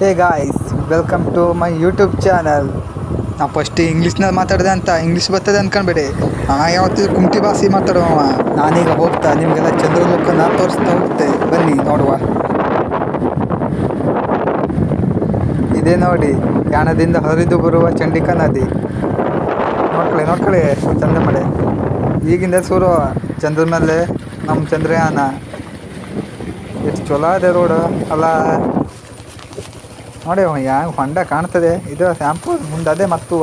Hey guys welcome to my YouTube channel ನಾ first ಇಂಗ್ಲೀಷ್ನಲ್ಲಿ ಮಾತಾಡಿದೆ ಅಂತ ಇಂಗ್ಲೀಷ್ ಬರ್ತದೆ ಅನ್ಕೊಂಬೇಡಿ ನಾ ಯಾವತ್ತಿದ್ರು ಕುಂಟಿ ಭಾಷೆ ಮಾತಾಡುವ ನಾನೀಗ ಹೋಗ್ತಾ, ನಿಮಗೆಲ್ಲ ಚಂದ್ರಲೋಕನ ತೋರಿಸ್ತಾ ಹೋಗ್ತೆ. ಬನ್ನಿ, ನೋಡುವ. ಇದೇ ನೋಡಿ ಯಾಣದಿಂದ ಹರಿದು ಬರುವ ಚಂಡಿಕಾ ನದಿ. ನೋಡ್ಕೊಳ್ಳಿ ನೋಡ್ಕೊಳ್ಳಿ ಚಂದ ಮಳೆ ಈಗಿಂದ ಸೂರು ಚಂದ್ರ ಮೇಲೆ ನಮ್ಮ ಚಂದ್ರಯಾನ. ಎಷ್ಟು ಚಲೋ ಅದೇ ರೋಡು ಅಲ್ಲ. ನೋಡಿ ಹ್ಯಾಂಗ ಹೊಂಡ ಕಾಣ್ತದೆ. ಇದು ಶ್ಯಾಂಪು ಮುಂದೆ ಅದೇ ಮತ್ತು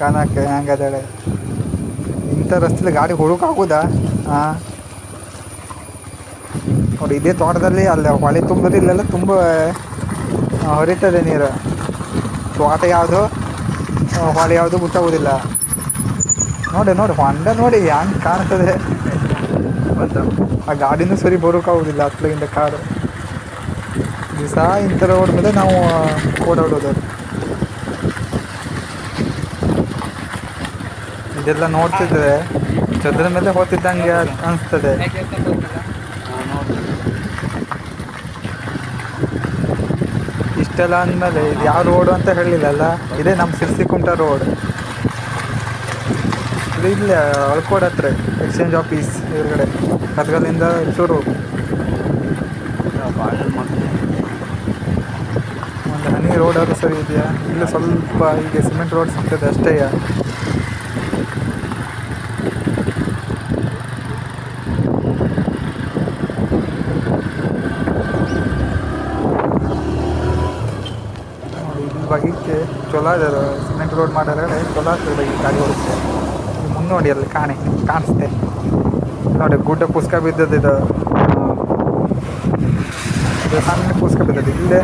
ಕಾಣಕ್ಕೆ ಹೆಂಗದಾಳೆ ಇಂಥ ರಸ್ತೆಲಿ ಗಾಡಿ ಹುಡುಕಾಗೋದಾ ಹಾಂ ನೋಡಿ, ಇದೇ ತೋಟದಲ್ಲಿ ಅಲ್ಲಿ, ಹೊಳೆ ತುಂಬಿದ್ರೆ ಇಲ್ಲೆಲ್ಲ ತುಂಬ ಹೊರಿತದೆ ನೀರು. ತೋಟ ಯಾವುದು? ಹೊಳೆ ಯಾವುದು ಗೊತ್ತಾಗೋದಿಲ್ಲ ನೋಡಿ ನೋಡಿ, ಹೊಂಡ ನೋಡಿ ಹೆಂಗೆ ಕಾಣ್ತದೆ. ಆ ಗಾಡಿನೂ ಸರಿ ಬರೋಕ್ಕಾಗೋದಿಲ್ಲ ಹತ್ಲಿಂದ ಕಾಡು. ದಿವಸ ಇಂಥ ರೋಡ್ ಮೇಲೆ ನಾವು ಓಡಾಡೋದು ಇದೆಲ್ಲ ನೋಡ್ತಿದ್ರೆ ಚದ್ರ ಮೇಲೆ ಹೋಗ್ತಿದ್ದಂಗೆ ಅನಿಸ್ತದೆ. ಇಷ್ಟೆಲ್ಲ ಅಂದಮೇಲೆ ಇದು ಯಾವ ರೋಡು ಅಂತ ಹೇಳಿಲ್ಲಲ್ಲ, ಇದೇ ನಮ್ಮ ಸಿರ್ಸಿಕುಂಟ ರೋಡ್ ಇದು ಇಲ್ಲೇ ಅಳ್ಕೋಡ್ ಹತ್ರ ಎಕ್ಸ್ಚೇಂಜ್ ಆಫೀಸ್ ಎದುರುಗಡೆ ಕತ್ಗಲಿಂದ ಚೂರು ರೋಡ್ ಸರಿ ಇದೆಯಾ? ಇಲ್ಲಿ ಸ್ವಲ್ಪ ಹೀಗೆ ಸಿಮೆಂಟ್ ರೋಡ್ ಸಿಗ್ತದೆ ಅಷ್ಟೇ ಬಗೀಕ್ಕೆ ಚಲೋ ಇದೆ ಸಿಮೆಂಟ್ ರೋಡ್ ಮಾಡಿದ್ರೆ ಚಲೋ ಆಗ್ತದೆ ಬಗ್ಗೆ ಗಾಡಿ ಓಡಿಸ್ತೆ ಮುಂದೆ ನೋಡಿ ಅಲ್ಲಿ ಕಾಣೆ, ಕಾಣಿಸ್ತೆ. ನೋಡಿ, ಗುಡ್ಡ ಪುಸ್ಕ ಬಿದ್ದದ್ದು ಇದು. ಸಣ್ಣ ಪುಸ್ಕ ಬಿದ್ದದ್ದು. ಇಲ್ಲೇ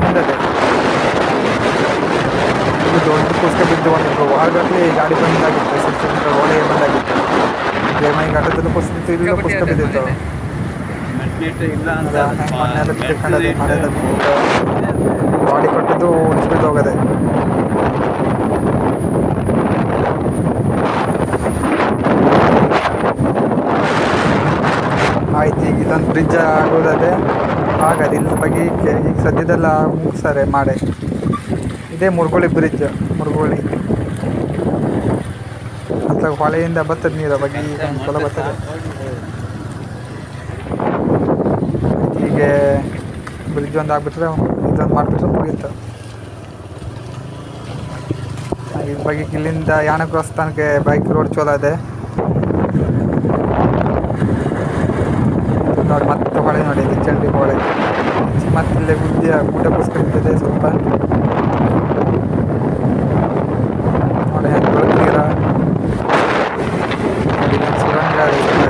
ಮುಂದೆ ಇದು ದೊಡ್ಡ ಬಿದ್ದು ಒಂದು ವಾರಗಟ್ಟಲೆ ಗಾಡಿ ಬಂದಾಗಿತ್ತು. ಸಿಕ್ಸ್ ಒಳಗೆ ಬಂದಾಗಿತ್ತು. ಜಯಮೈ ಘಟ್ಟದಲ್ಲಿ ಪುಸ್ತಕ ಇಲ್ಲ ಪುಸ್ತಕ ಬಿದ್ದಿತ್ತು. ಇಲ್ಲ ಅದ ಹೆಂಗೆ ಬಾಡಿ ಬಿದ್ದು ಕೊಟ್ಟದ್ದು ಉಳಿಸ್ಬಿಟ್ಟು ಹೋಗದೆ. ಆಯ್ತು, ಈಗ ಇದೊಂದು ಬ್ರಿಡ್ಜ್ ಆಗೋದದೆ ಆಗದೆ. ಇಲ್ಲಿ ಬಗ್ಗೆ ಈಗ ಸದ್ಯದೆಲ್ಲ ಮುಗಿಸ್ತಾರೆ, ಮಾಡಿ. ಇದೇ ಮುರುಗೋಳಿ ಬ್ರಿಡ್ಜ್, ಮುರುಗೋಳಿ. ಅಥವಾ ಹೊಳೆಯಿಂದ ಬತ್ತದ ನೀರು ಬಗ್ಗೆ ಸಲ ಬರ್ತದೆ ಹೀಗೆ ಬ್ರಿಡ್ಜ್ ಒಂದು ಆಗ್ಬಿಟ್ರೆ ಇದೊಂದು ಮಾಡಿಬಿಟ್ರೆ ಮುಗೀತು. ಇದ್ರ ಬಗ್ಗೆ ಇಲ್ಲಿಂದ ಯಾಣ ಕ್ರಾಸ್ ಬೈಕ್ ರೋಡ್ ಚಲೋ ಇದೆ. ಇದು ನೋಡಿ ಮತ್ತೆ ಹೊಳೆ ನೋಡಿ ಚಂಡಿ ಹೊಳೆ. ಮತ್ತೆ ಇಲ್ಲೇ ಗುದ್ದಿಯ ಗುಡ್ಡ ಪುಸ್ತಕ ಸ್ವಲ್ಪ ನೋಡಿ ಹೆಂಗೆ ಬೆಳಕು ನೀರ ನೋಡಿ ಇಲ್ಲೊಂದು ಸುರಂಗ ಇದೆ.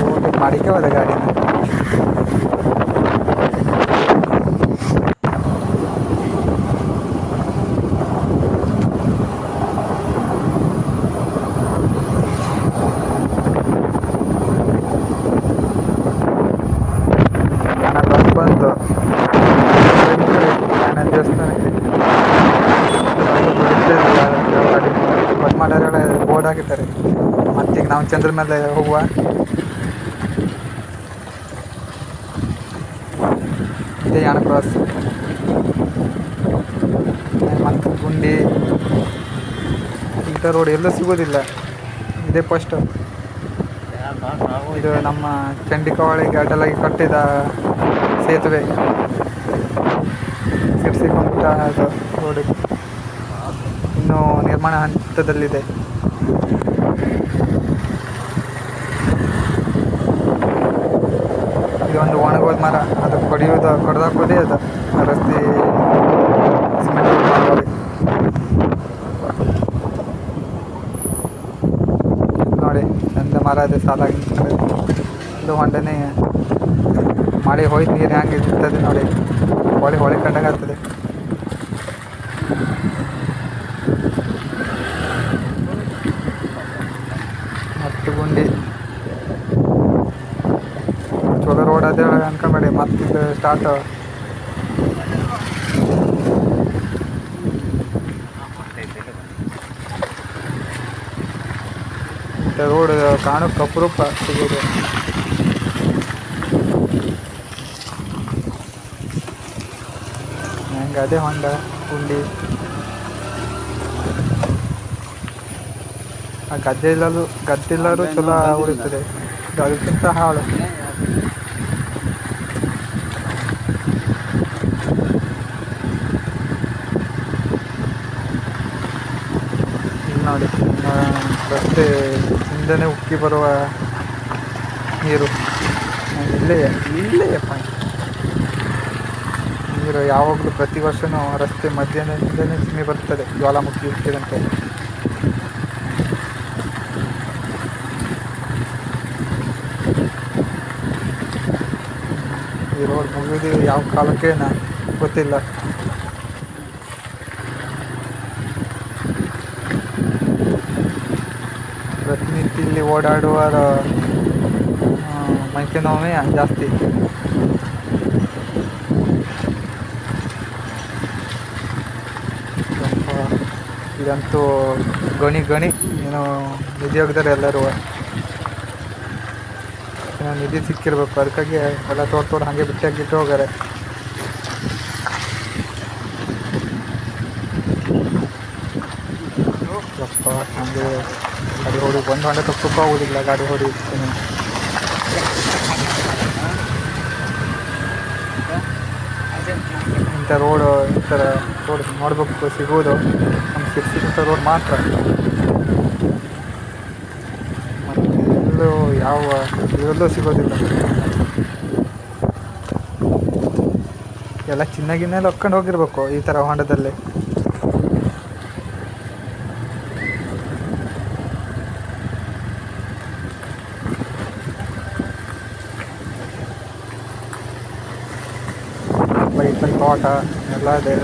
ಹೋಗಿ ಮಾಡಿಕೆ ಹೋದ ಗಾಡಿನ ಹಣ ಬಸ್ ಬಂತು ಹಣ ದೇವಸ್ಥಾನಕ್ಕೆ ಬಸ್ ಮಾಡ್ಯಾರ ಬೋರ್ಡ್ ಹಾಕಿದ್ದಾರೆ ಮತ್ತೀಗ ನಾವು ಚಂದ್ರ ಮೇಲೆ ಹೋಗುವ ಇದೇ ಯಾಣ ಕ್ರಾಸ್ ಮತ್ತು ಗುಂಡಿ. ಇಂಥ ರೋಡ್ ಎಲ್ಲೂ ಸಿಗೋದಿಲ್ಲ. ಇದೇ ಫಸ್ಟ್ ಇದು ನಮ್ಮ ಚಂಡಿಕಾವಳಿಗೆ ಅಡ್ಡಲಾಗಿ ಕಟ್ಟಿದ ಸೇತುವೆ. ಸಿಡಿಸಿಕೊಂಡ ರೋಡ್ ಇನ್ನು ನಿರ್ಮಾಣ ಹಂತದಲ್ಲಿದೆ. ಇದು ಒಂದು ಒಣಗೋದ ಮರ. ಅದು ಹೊಡೆದಾಕೋದೇ ಅದು ರಸ್ತೆ ನೋಡಿ, ನಂದ ಇದೆ ಸಾಲಾಗಿ. ಇದು ಹೊಂಡನೇ ಮಳೆ ಹೋಯ್ತು, ನೀರು ಹೆಂಗೆ ಇರ್ತದೆ ನೋಡಿ ಹೊಳೆ ಹೊಳೆ ಕಂಡಾಗ್ತದೆ ಮತ್ತು ಗುಂಡಿ ಚಲೋ ರೋಡ್ ಅದೇ ಅನ್ಕೊಂಬೇಡಿ ಮತ್ತೆ ಇದು ಸ್ಟಾರ್ಟ್ ರೋಡ್ ಕಾಣಕ್ಕೆ ಅಪರೂಪ ಸಿಗೋದು. ನಂಗೆ ಅದೇ ಹೊಂಡ ಹುಂಡಿ ಆ ಗದ್ದೆ ಇಲ್ಲಲು ಗದ್ದೆ ಇಲ್ಲರೂ ಚಲೋ ಉಳಿತದೆ ಅದಕ್ಕಿಂತ ಹಾಳು ಇಲ್ಲಿ ನೋಡಿ ಆ, ರಸ್ತೆ ಹಿಂದೆ ಉಕ್ಕಿ ಬರುವ ನೀರು. ಇಲ್ಲೇ ಇಲ್ಲೇ ಪಾಯಿಂಟ್ ನೀರು ಯಾವಾಗಲೂ ಪ್ರತಿ ವರ್ಷವೂ ರಸ್ತೆ ಮಧ್ಯಾಹ್ನದಿಂದನೇ ಸಿಮಿ ಬರ್ತದೆ, ಜ್ವಾಲಾಮುಖಿ ಉಕ್ಕಿದಂತೆ. ಈ ರೋಡ್ ಮುಗಿದು ಯಾವ ಕಾಲಕ್ಕೆ ಗೊತ್ತಿಲ್ಲ. ಓಡಾಡುವರ ಆ, ಮೈಕೆ ನೋವೇ ಜಾಸ್ತಿ ಯಪ್ಪ, ಇದಂತೂ ಗಣಿ ಗಣಿ ಏನೋ ನಿಧಿ ಹೋಗಿದ್ದಾರೆ ಎಲ್ಲರೂ ಏನೋ ನಿಧಿ ಸಿಕ್ಕಿರ್ಬೇಕು ಅದಕ್ಕಾಗಿ ಎಲ್ಲ ತೋಡ್ ತೋಡ್ ಹಾಗೆ ಬಿಟ್ಟಾಗಿಟ್ಟು ಹೋಗಾರೆ ಯಪ್ಪ ಹಾಗೆ ಗಾಡಿ ಹೊಡಿ ಒಂದು ಹೊಂಡ ತಪ್ಪಕ್ಕೂ ಹೋಗೋದಿಲ್ಲ ಗಾಡಿ ಹೊಡಿ ಇಂಥ ರೋಡ್ ಈ ರೋಡ್ ನೋಡ್ಬೇಕು ಸಿಗೋದು ನಮ್ಮ ಸಿಕ್ಕಿದಂಥ ರೋಡ್ ಮಾತ್ರ. ಮತ್ತು ಎಲ್ಲೂ ಯಾವ ಸಿಗೋದಿಲ್ಲ. ಎಲ್ಲ ಚಿನ್ನ ಗಿನ್ನ ಎಲ್ಲ ಹೊಕ್ಕೊಂಡು ಹೋಗಿರ್ಬೇಕು ಈ ಥರ ಹೊಂಡದಲ್ಲಿ ಬೈಕ್ ತೋಟ ಎಲ್ಲ ಇದೆ.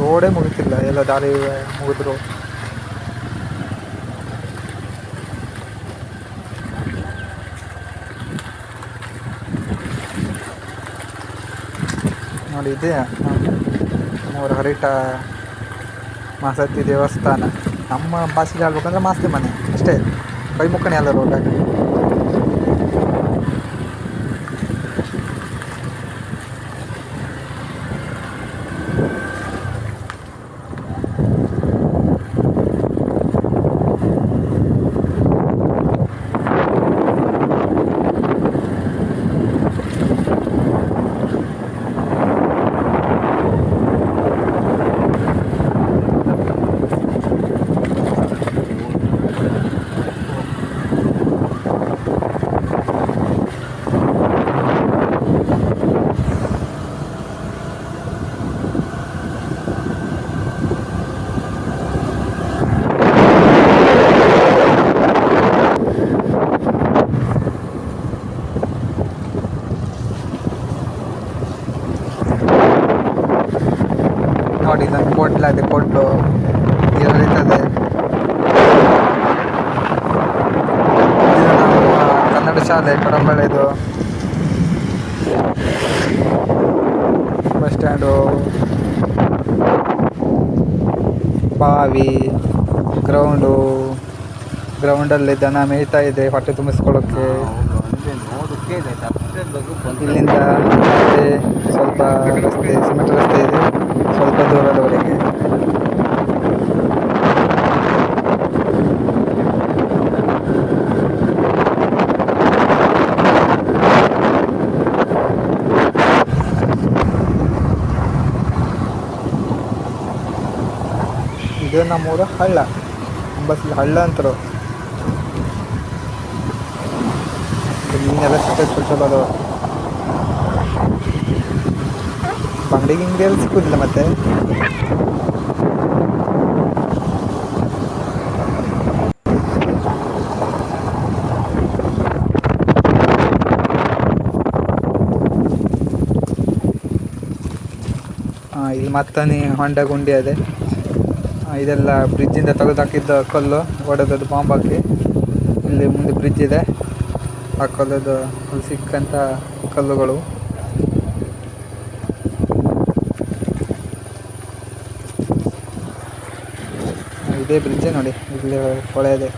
ರೋಡೇ ಮುಗಿತಿಲ್ಲ, ಎಲ್ಲ ದಾರಿ ಮುಗಿದ್ರು. ನೋಡಿ, ಇದೆ. ಮೂರು ಹರಿಟ ಮಾಸತಿ ದೇವಸ್ಥಾನ. ನಮ್ಮ ಭಾಷೆಗೆ ಹೇಳ್ಬೇಕಂದ್ರೆ ಮಾಸ್ತಿ ಮನೆ, ಅಷ್ಟೇ. ಕೈ ಮುಕ್ಕಣೆ ಅಲ್ಲ ನೋಡಿ ನಾನು ಅದೇ ಕೊಟ್ಟು ನಮ್ಮ ಕನ್ನಡ ಶಾಲೆ ಕಡಂಬಳೆದು ಬಸ್ ಸ್ಟ್ಯಾಂಡು. ಬಾವಿ, ಗ್ರೌಂಡು. ಗ್ರೌಂಡಲ್ಲಿ ದನ ಮೇಯ್ತಾ ಇದೆ, ಹೊಟ್ಟೆ ತುಂಬಿಸ್ಕೊಳ್ಳೋಕ್ಕೆ ಇಲ್ಲಿಂದ ಸ್ವಲ್ಪ ರಸ್ತೆ, ಸಿಮೆಂಟ್ ರಸ್ತೆ ಇದೆ. ಸ್ವಲ್ಪ ದೂರದವರೆಗೆ ಇದು ನಮ್ಮೂರ ಹಳ್ಳ. ಅಂಬಸ್ಲಿ ಹಳ್ಳ ಅಂತಾರೆ. ಮೀನೆಲ್ಲ ಸಿಕ್ಕ ಚಲೋ ಅದಾವ ಬಂಗಡಿ ಗಿಂಗಡಿ ಎಲ್ಲ ಸಿಕ್ಕುದಿಲ್ಲ ಮತ್ತೆ. ಇಲ್ಲಿ ಮತ್ತನೇ ಹೊಂಡ ಗುಂಡಿ ಅದೇ ಇದೆಲ್ಲ ಬ್ರಿಡ್ಜಿಂದ ಇಂದ ಹಾಕಿದ್ದ ಕಲ್ಲು ಹೊಡೆದದ್ದು ಬಾಂಬ್ ಹಾಕಿ ಇಲ್ಲಿ ಮುಂದೆ ಬ್ರಿಡ್ಜ್ ಇದೆ. ಆ ಕಲ್ಲದು ಸಿಕ್ಕಂತ ಕಲ್ಲುಗಳು. ಇದೇ ಬ್ರಿಡ್ಜೇ ನೋಡಿ. ಇಲ್ಲಿ ಹೊಳೆ ಇದೆ.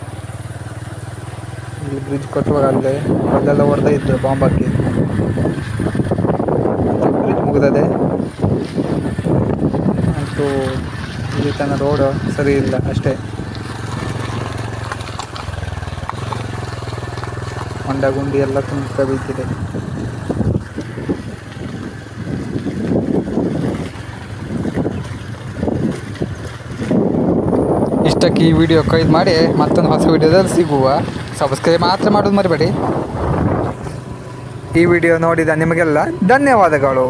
ಇಲ್ಲಿ ಬ್ರಿಡ್ಜ್ ಕಟ್ಟುವಾಗ ಅಲ್ಲೇ, ಅಲ್ಲೆಲ್ಲ ಹೊಡೆದೇ ಇದ್ದರು ಬಾಂಬ್ ಹಾಕಿ. ಬ್ರಿಡ್ಜ್ ಮುಗಿದದೆ. ಅಂತೂ ಇಲ್ಲಿ ತನ್ನ ರೋಡು ಸರಿ ಇಲ್ಲ ಅಷ್ಟೇ. ಹೊಂಡ ಗುಂಡಿ ಎಲ್ಲ ತುಂಬ ಬಿದ್ದಿದೆ ಇಷ್ಟಕ್ಕೆ ಈ ವಿಡಿಯೋ ಕೈದು ಮಾಡಿ ಮತ್ತೊಂದು ಹೊಸ ವಿಡಿಯೋದಲ್ಲಿ ಸಿಗುವ. ಸಬ್ಸ್ಕ್ರೈಬ್ ಮಾತ್ರ ಮಾಡೋದು ಮರಿಬೇಡಿ. ಈ ವಿಡಿಯೋ ನೋಡಿದ ನಿಮಗೆಲ್ಲ ಧನ್ಯವಾದಗಳು.